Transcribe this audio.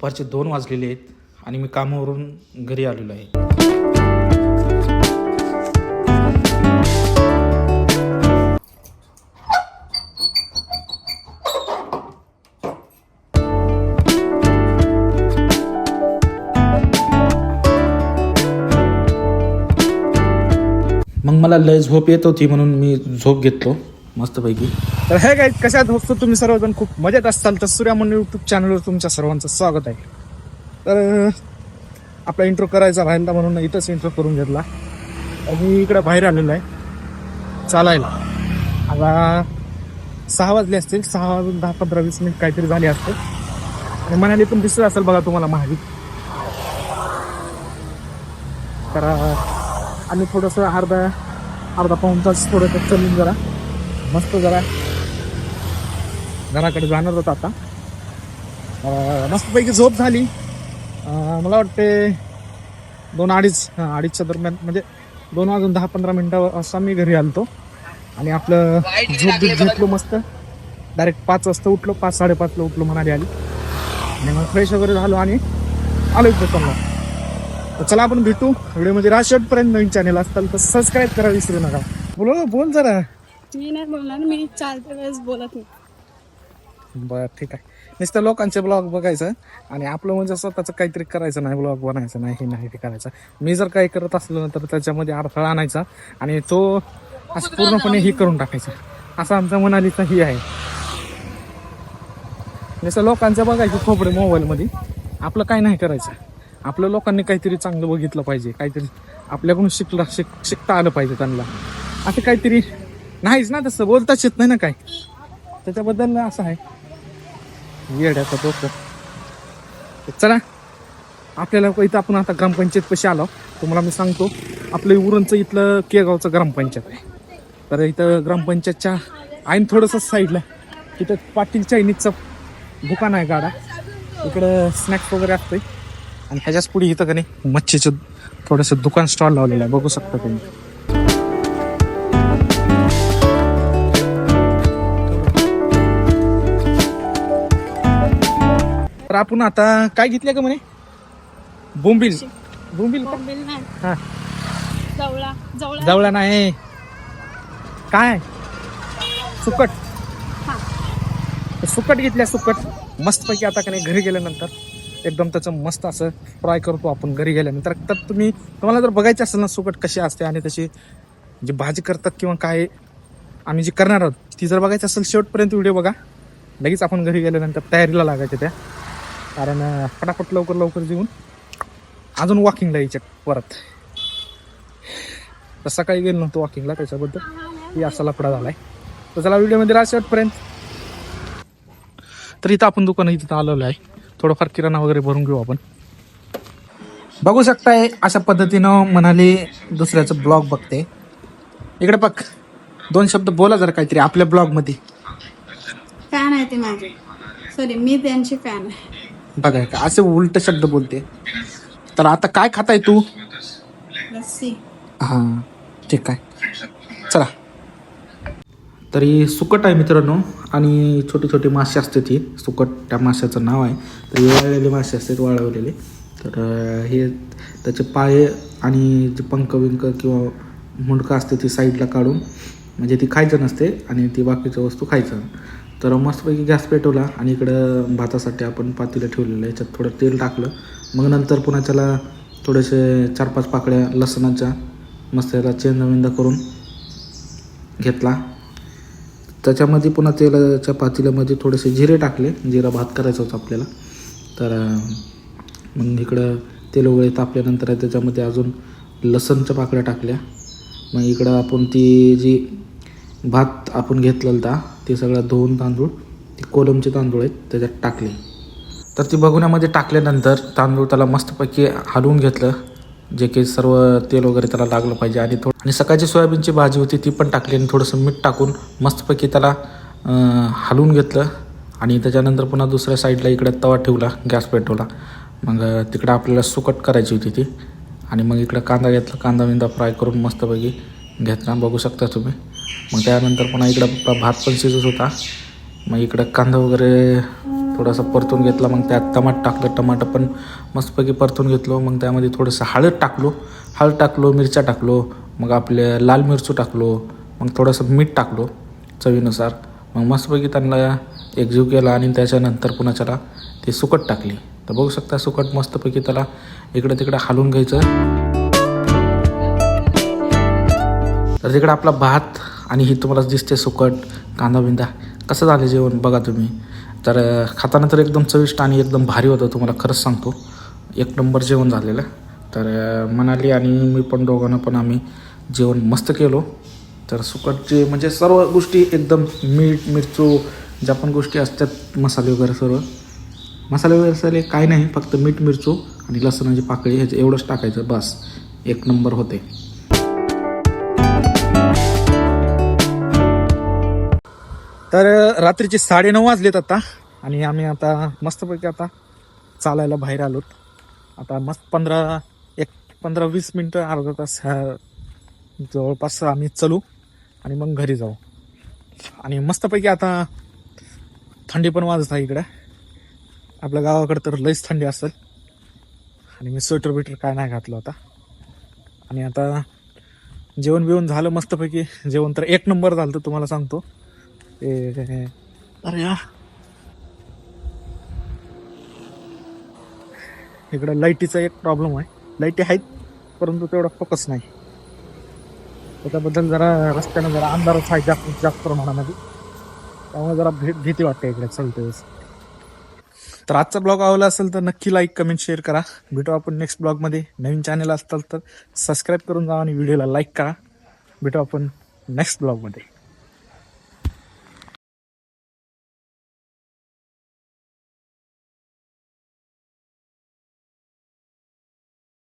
दुपारचे दोन वाजलेले आहेत आणि मी कामावरून घरी आलेलो आहे. मग मला लय झोप येत होती म्हणून मी झोप घेतलो. मस्तपैकी. तर हे काय कशात होतो तुम्ही सर्वजण खूप मजेत असताल. तर सूर्यामन यूट्यूब चॅनलवर तुमच्या सर्वांचं स्वागत आहे. तर आपला इंट्रो करायचा राहिला म्हणून इथंच इंट्रो करून घेतला. मी इकडं बाहेर आलेलो आहे. चालायला. आता सहा वाजले असतील. सहा वाजून दहा पंधरा वीस मिनिट काहीतरी झाले असते आणि मनाली पण दिसत असेल बघा तुम्हाला महावीर तर आम्ही थोडंसं अर्धा अर्धा पाऊण तास थोडं चलून जरा मस्त जरा. घराकडे जाणार होत आता. मस्तपैकी झोप झाली. मला वाटते दोन अडीच अडीचच्या दरम्यान म्हणजे दोन वाजून दहा पंधरा मिनटं असा मी घरी आलतो. आणि आपलं झोप बीप घेतलो मस्त. डायरेक्ट पाच वाजता उठलो पाच साडेपाचला उठलो म्हणाली आली. आणि मग फ्रेश वगैरे झालो आणि आलो इथं चाललो तर चला आपण भेटू. एवढे म्हणजे शेवटपर्यंत नवीन चॅनल असताल तर सबस्क्राईब करा विसरू नका. बोलो बोल जरा. मी नाही बोलणार मी चालते वेळेस बोलत नाही. बरं ठीक आहे. नुसतं लोकांचे ब्लॉग बघायचं आणि आपलं म्हणजे स्वतःचं काहीतरी करायचं नाही ब्लॉग बनायचं नाही हे नाही ते करायचं. मी जर काही करत असलो तर त्याच्यामध्ये अडथळा आणायचा आणि तो असं पूर्णपणे ही करून टाकायचा. असं आमचा मनालीचा ही आहे. नुसतं लोकांचं बघायचं खोबरे मोबाईलमध्ये. आपलं काय नाही करायचं. आपलं लोकांनी काहीतरी चांगलं बघितलं पाहिजे काहीतरी आपल्याकडून शिकलं शिक शिकता आलं पाहिजे त्यांना. असं काहीतरी नाहीच ना तसं बोलताच येत नाही ना काय. त्याच्याबद्दल असं आहे. येड्याचा डोकं. चला आपल्याला इथं आपण आता ग्रामपंचायत पशी आलो. तुम्हाला मी सांगतो आपलं उरणचं इथलं केगावचं ग्रामपंचायत आहे. तर इथं ग्रामपंचायतच्या आईन थोडंसं साईडला तिथं पाटील चायनीजचं दुकान आहे गाडा. इकडं स्नॅक्स वगैरे असतंय. आणि ह्याच्याच पुढे इथं का नाही मच्छीचं थोडंसं दुकान स्टॉल लावलेलं आहे. बघू शकता तुम्ही. तर आपण आता काय घेतलं का म्हणे? बोंबील. बोंबील का? बोंबील नाही. हा. जवळा जवळा. जवळा नाही. काय? सुकट. हा. सुकट घेतल्या सुकट. मस्तपैकी आता का नाही घरी गेल्यानंतर एकदम त्याचं मस्त असं फ्राय करतो आपण घरी गेल्यानंतर. तर तुम्ही तुम्हाला जर बघायची असेल ना सुकट कशी असते आणि त्याची जी भाजी करतात किंवा काय आम्ही जी करणार आहोत ती जर बघायची असेल शेवटपर्यंत व्हिडिओ बघा. लगेच आपण घरी गेल्यानंतर तयारीला लागायच्या त्या. कारण फटाफट लवकर लवकर जेवून अजून वॉकिंगला यायच्या परत. तर सकाळी गेलो नव्हतो वॉकिंगला त्याच्याबद्दल. ही असा लफडा झालाय. तर चला व्हिडिओमध्ये राहा शेवटपर्यंत तर इथं आपण दुकान इथं आलेलो आहे. थोडंफार किराणा वगैरे भरून घेऊ आपण. बघू शकताय अशा पद्धतीनं म्हणाली दुसऱ्याचं ब्लॉग बघते. इकडे बघ दोन शब्द बोला जरा काहीतरी आपल्या ब्लॉगमध्ये. फॅन आहे ते माझे. सॉरी मी त्यांची फॅन आहे. बघा का असे उलट शब्द बोलते. तर आता काय खाताय तू? लस्सी. हां ठीक आहे चला. तरी सुकट आहे मित्रांनो आणि छोटी छोटी मासे असते ती सुकट त्या माशाचं नाव आहे. तर वाळलेले मासे असतात वाळवलेले. तर हे त्याचे पाय आणि जे पंख विंक किंवा मुंडकं असते ती साईडला काढून म्हणजे ती खायचं नसते आणि ती बाकीच्या वस्तू खायचं. तर मस्तपैकी गॅस पेटवला आणि इकडं भातासाठी आपण पातीला ठेवलेलं याच्यात थोडं तेल टाकलं. मग नंतर पुन्हा त्याला थोडेसे चार पाच पाकळ्या लसणाच्या मस्त याला चेंदविंद करून घेतला. त्याच्यामध्ये पुन्हा तेलाच्या पातेल्यामध्ये थोडेसे जिरे टाकले. जिरा भात करायचा होता आपल्याला. तर मग इकडं तेल वगैरे तापल्यानंतर त्याच्यामध्ये अजून लसणच्या पाकळ्या टाकल्या. मग इकडं आपण ती जी भात आपण घेतलेला होता ते सगळं धुवून तांदूळ ते कोलमचे तांदूळ आहेत त्याच्यात टाकले. तर ती बघुण्यामध्ये टाकल्यानंतर तांदूळ त्याला मस्तपैकी हलवून घेतलं जे काही सर्व तेल वगैरे त्याला लागलं पाहिजे. आणि थोडं आणि सकाळची सोयाबीनची भाजी होती ती पण टाकली आणि थोडंसं मीठ टाकून मस्तपैकी त्याला हलवून घेतलं. आणि त्याच्यानंतर पुन्हा दुसऱ्या साईडला इकडे तवा ठेवला गॅस पेटवला मग तिकडं आपल्याला सुकट करायची होती ती. आणि मग इकडं कांदा घेतला कांदा विंदा फ्राय करून मस्तपैकी घेतला. बघू शकता तुम्ही. मग त्यानंतर पुन्हा इकडं भात पण शिजत होता. मग इकडं कांदा वगैरे थोडासा परतून घेतला. मग त्यात टमाट टाकलं. टमाटर पण मस्तपैकी परतून घेतलो. मग त्यामध्ये थोडंसं हळद टाकलो. हळद टाकलो मिरच्या टाकलो. मग आपले लाल मिरचू टाकलो. मग थोडंसं मीठ टाकलो चवीनुसार. मग मस्तपैकी त्यांना एकजीव केला आणि त्याच्यानंतर पुन्हा त्याला ती सुकट टाकली. तर बघू शकता सुकट मस्तपैकी त्याला इकडं तिकडं हालून घ्यायचं. तर तिकडं आपला भात आणि ही तुम्हाला दिसते सुकट कांदा बिंदा. कसं झालं जेवण? बघा तुम्ही. तर खाताना तर एकदम चविष्ट आणि एकदम भारी होतं तुम्हाला खरंच सांगतो. एक नंबर जेवण झालेलं. तर मनाली आणि मी पण दोघांना पण आम्ही जेवण मस्त केलो. तर सुकटचे म्हणजे सर्व गोष्टी एकदम मीठ मिरचू ज्या पण गोष्टी असतात मसाले वगैरे सर्व. मसाले वगैरे सगळे काय नाही फक्त मीठ मिरचू आणि लसणाची पाकळी ह्याचं एवढंच टाकायचं बस. एक नंबर होते. तर रात्रीचे साडेनऊ वाजलेत आता. आणि आम्ही आता मस्तपैकी आता चालायला बाहेर आलोत. आता मस्त पंधरा एक पंधरा वीस मिनटं अर्धा तास जवळपास आम्ही चलू आणि मग घरी जाऊ. आणि मस्तपैकी आता थंडी पण वाजत आहे इकडं. आपल्या गावाकडे तर लईच थंडी असेल. आणि मी स्वेटर बिटर काय नाही घातलं होता आणि आता जेवण बिवण झालं मस्तपैकी. जेवण तर एक नंबर झालं तर तुम्हाला सांगतो. ते अरे या इकडं लाईटीचा एक प्रॉब्लेम आहे. लाईटी आहेत परंतु तेवढा फोकस नाही. त्याच्याबद्दल जरा रस्त्यानं जरा अंधारच आहे जास्त जास्त प्रमाणामध्ये. त्यामुळे जरा भी भीती वाटते इकडे चलते वेळेस तर आजचा ब्लॉग आवडला असेल तर नक्की लाईक कमेंट शेअर करा. भेटू आपण नेक्स्ट ब्लॉगमध्ये नवीन चॅनल असतात तर सबस्क्राईब करून जा आणि व्हिडिओला लाईक करा. भेटू आपण नेक्स्ट ब्लॉगमध्ये